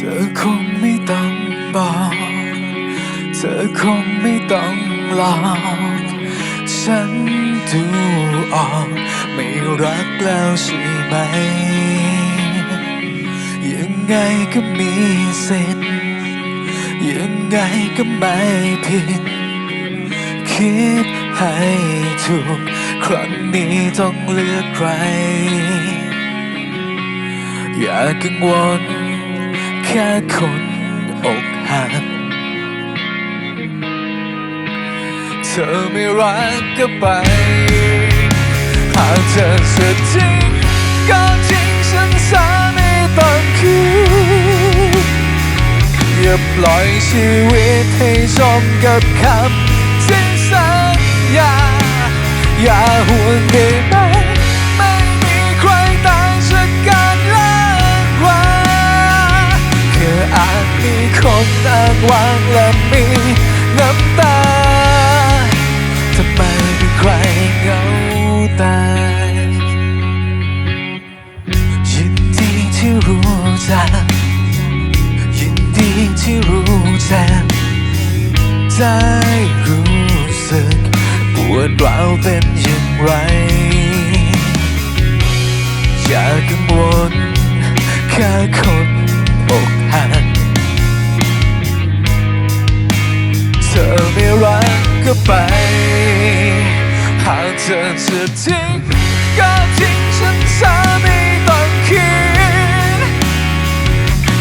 เธอคงไม่ต้องบอก เธอคงไม่ต้องหลอกฉันดูออก ไม่รักแล้วใช่ไหม ยังไงก็มีสิทธิ์ ยังไงก็ไม่ผิด คิดให้ถูก ครั้งนี้ต้องเลือกใคร อย่ากังวล แค่คนอกหัก เธอไม่รักก็ไป หากเธอจะทิ้งก็ทิ้งฉันซะไม่ต้องคืนอย่าปล่อยชีวิตให้จมกับคำที่สัญญาอย่าห่วงได้ไหม คนอ้างว้างและมีน้ำตาทำไมมีใครเหงาตายยินดีที่รู้จักยินดีที่รู้จักได้รู้สึกปวดร้าวเป็นอย่างไร อย่ากังวลแค่คน ไป หากเธอจะทิ้งก็ทิ้งฉันซะไม่ต้องคิด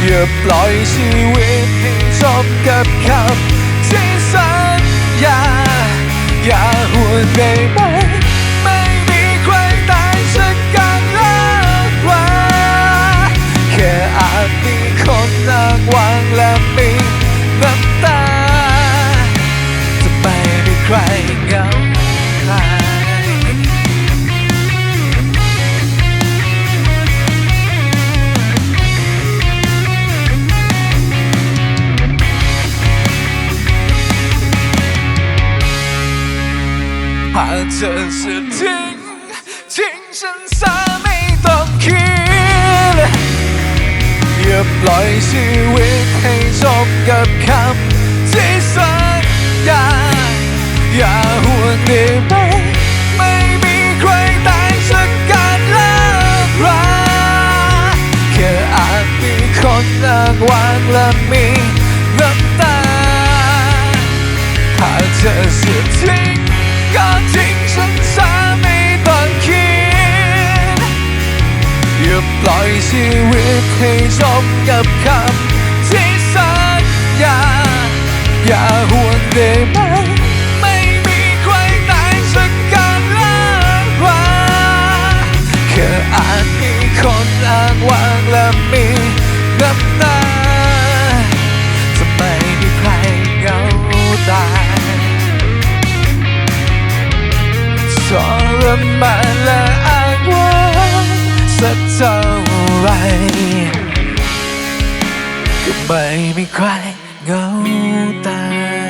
อย่าปล่อยชีวิตให้จมกับคำที่สัญญา อย่าห่วงได้ไหม หากเธอจะทิ้ง ทิ้งฉันซะไม่ต้องคิด อย่าปล่อยชีวิตให้จมกับคำที่สัญญาอย่าห่วงได้ไหมไม่มีใครตายจากการเลิกราแค่อาจมีคนอ้างวางและมีน้ำตาหากเธอเสียทิ้ง ก็ทิ้งฉันซะไม่ต้องคิดอย่าปล่อยชีวิตให้จมกับคำที่สัญญาอย่าห่วงได้ไหม ทรมานและอ้างว้างสักเท่าไรก็ไม่มีใครเหงาตา